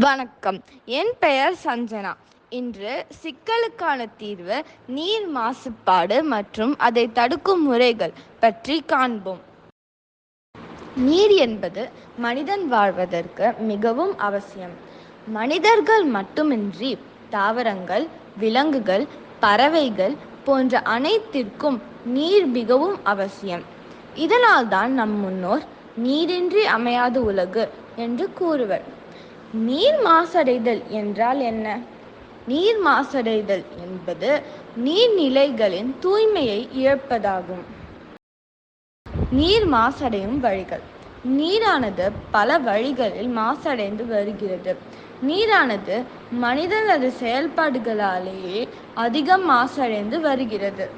வணக்கம். என் பெயர் சஞ்சனா. இன்று சிக்கலுக்கான தீர்வு நீர் மாசுபாடு மற்றும் அதை தடுக்கும் முறைகள் பற்றி காண்போம். நீர் என்பது மனிதன் வாழ்வதற்கு மிகவும் அவசியம். மனிதர்கள் மட்டுமின்றி தாவரங்கள் விலங்குகள் பறவைகள் போன்ற அனைத்திற்கும் நீர் மிகவும் அவசியம். இதனால்தான் நம் முன்னோர் நீரின்றி அமையாது உலகு என்று கூறுவர். நீர் மாசடைதல் என்றால் என்ன? நீர் மாசடைதல் என்பது நீர்நிலைகளின் தூய்மையை இழப்பதாகும். நீர் மாசடையும் வழிகள். நீரானது பல வழிகளில் மாசடைந்து வருகிறது. நீரானது மனிதனது செயல்பாடுகளாலேயே அதிகம் மாசடைந்து வருகிறது.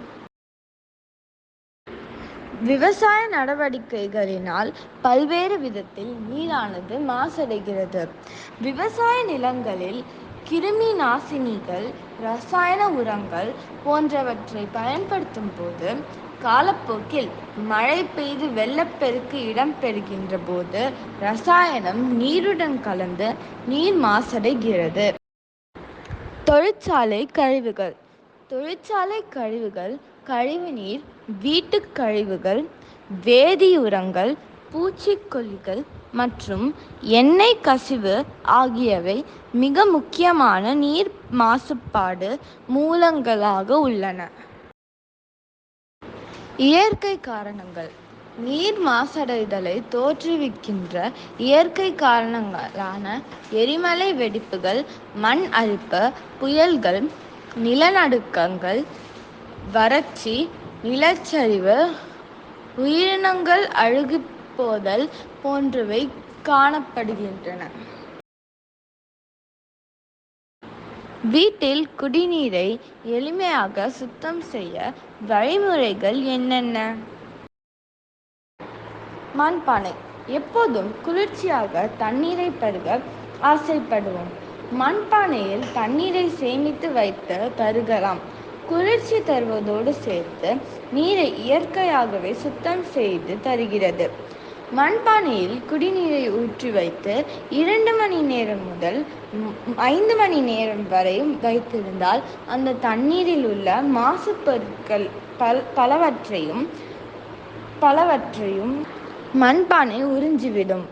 விவசாய நடவடிக்கைகளினால் பல்வேறு விதத்தில் நீரானது மாசடைகிறது. விவசாய நிலங்களில் கிருமி நாசினிகள் ரசாயன உரங்கள் போன்றவற்றை பயன்படுத்தும் போது காலப்போக்கில் மழை பெய்து வெள்ளப்பெருக்கு இடம்பெறுகின்ற போது ரசாயனம் நீருடன் கலந்து நீர் மாசடைகிறது. தொழிற்சாலை கழிவுகள். தொழிற்சாலை கழிவுகள் கழிவுநீர் வீட்டுக் கழிவுகள் வேதியுரங்கள் பூச்சிக்கொல்லிகள் மற்றும் எண்ணெய் கசிவு ஆகியவை மிக முக்கியமான நீர் மாசுபாடு மூலங்களாக உள்ளன. இயற்கை காரணங்கள். நீர் மாசடைதலை தோற்றுவிக்கின்ற இயற்கை காரணங்களான எரிமலை வெடிப்புகள் மண் அரிப்பு புயல்கள் நிலநடுக்கங்கள் வறட்சி நிலச்சரிவு உயிரினங்கள் அழுகிப்போதல் போன்றவை காணப்படுகின்றன. வீட்டில் குடிநீரை எளிமையாக சுத்தம் செய்ய வழிமுறைகள் என்னென்ன? மண்பானை. எப்போதும் குளிர்ச்சியாக தண்ணீரை பருக ஆசைப்படுவோம். மண்பானையில் தண்ணீரை சேமித்து வைத்து பருகலாம் குளிர்ச்சி தருவதோடு சேர்த்து நீரை இயற்கையாகவே சுத்தம் செய்து தருகிறது. மண்பானையில் குடிநீரை ஊற்றி வைத்து இரண்டு மணி நேரம் முதல் ஐந்து மணி நேரம் வரை வைத்திருந்தால் அந்த தண்ணீரில் உள்ள மாசுப்பொருட்கள் பல் பலவற்றையும் பலவற்றையும் மண்பானை உறிஞ்சிவிடும்.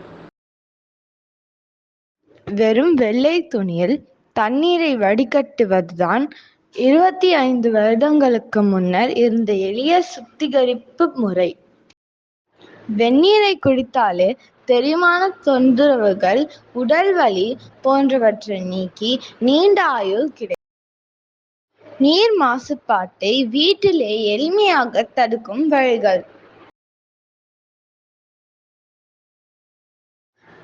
வெறும் வெள்ளை துணியில் தண்ணீரை வடிகட்டுவதுதான் இருபத்தி ஐந்து வருடங்களுக்கு முன்னர் இருந்த எளிய சுத்திகரிப்பு முறை. வெந்நீரை குடித்தாலே தெரியுமான தொந்தரவுகள் உடல் வலி போன்றவற்றை நீக்கி நீண்ட ஆயுள் கிடைக்கும். நீர் மாசுபாட்டை வீட்டிலே எளிமையாக தடுக்கும் வழிகள்.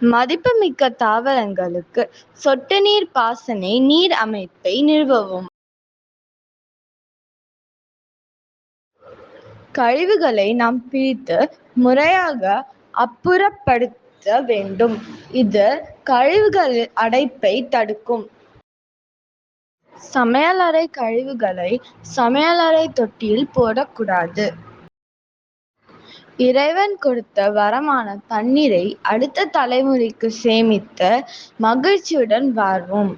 மதிப்புமிக்க தாவரங்களுக்கு சொட்டு நீர் பாசனை நீர் அமைப்பை நிறுவவும். கழிவுகளை நாம் பிரித்து முறையாக அப்புறப்படுத்த வேண்டும். இது கழிவுகள் அடைப்பை தடுக்கும். சமையலறை கழிவுகளை சமையலறை தொட்டியில் போடக்கூடாது. இறைவன் கொடுத்த வரமான தண்ணீரை அடுத்த தலைமுறைக்கு சேமித்து மகிழ்ச்சியுடன் வாழ்வோம்